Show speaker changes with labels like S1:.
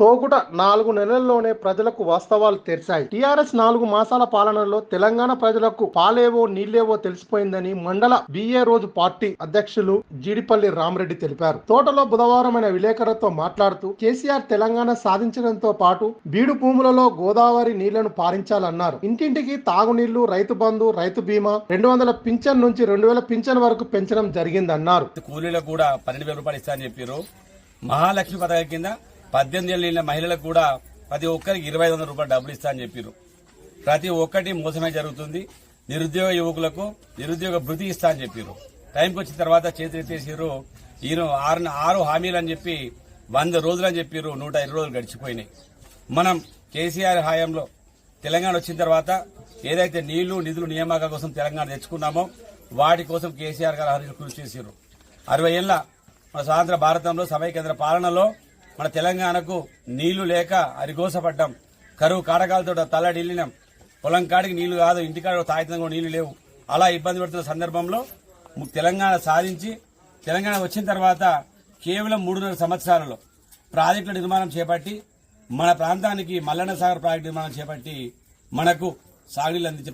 S1: తోగుట నాలుగు నెలల్లోనే ప్రజలకు వాస్తవాలు తెరిచాయి. టీఆర్ఎస్ నాలుగు మాసాల పాలనలో తెలంగాణ ప్రజలకు పాలేవో నీళ్ళేవో తెలిసిపోయిందని మండల బిఏ రోజు పార్టీ అధ్యక్షులు జీడిపల్లి రామరెడ్డి తెలిపారు. తోటలో బుధవారం ఆయన విలేకరులతో మాట్లాడుతూ కేసీఆర్ తెలంగాణ సాధించడంతో పాటు బీడు భూములలో గోదావరి నీళ్ళను పారించాలన్నారు. ఇంటింటికి తాగునీళ్ళు రైతు బంధు రైతు బీమా రెండు వందల పింఛన్ నుంచి రెండు వేల పింఛన్ వరకు పెంచడం జరిగిందన్నారు.
S2: కూలీలకు కూడా పన్నెండు వేల రూపాయలు ఇస్తారని చెప్పారు మహాలక్ష్మి పథకం కింద పద్దెనిమిది ఏళ్ళ నిండిన మహిళలకు కూడా ప్రతి ఒక్కరికి ఇరవై ఐదు వందల రూపాయలు డబ్బులు ఇస్తా అని చెప్పారు ప్రతి ఒక్కటి మోసమే జరుగుతుంది. నిరుద్యోగ యువకులకు నిరుద్యోగ భృతి ఇస్తా అని చెప్పారు టైంకి వచ్చిన తర్వాత చేతులు ఎత్తేసారు ఈయన ఆరు ఆరు హామీలు అని చెప్పి వంద రోజులు అని చెప్పారు నూట ఇరవై రోజులు గడిచిపోయినాయి. మనం కేసీఆర్ హయాంలో తెలంగాణ వచ్చిన తర్వాత ఏదైతే నీళ్ళు నిధులు నియామకాల కోసం తెలంగాణ తెచ్చుకున్నామో వాటి కోసం కేసీఆర్ గారు హరి కృషి చేశారు అరవై ఏళ్ళ మన స్వాతంత్ర భారతంలో సమైకేంద్ర పాలనలో మన తెలంగాణకు నీళ్ళు లేక అరిగోసపడ్డాం. కరువు కాడకాలతో తల్లడిల్లినాం పొలం కాడికి నీళ్ళు కాదు ఇంటికాడ తాగితం కూడా నీళ్ళు లేవు. అలా ఇబ్బంది పడుతున్న సందర్భంలో తెలంగాణ సాధించి తెలంగాణ వచ్చిన తర్వాత కేవలం మూడున్నర సంవత్సరాలలో ప్రాజెక్టుల నిర్మాణం చేపట్టి మన ప్రాంతానికి మల్లన్న సాగర్ ప్రాజెక్టు నిర్మాణం చేపట్టి మనకు సాగునీళ్ళు అందించే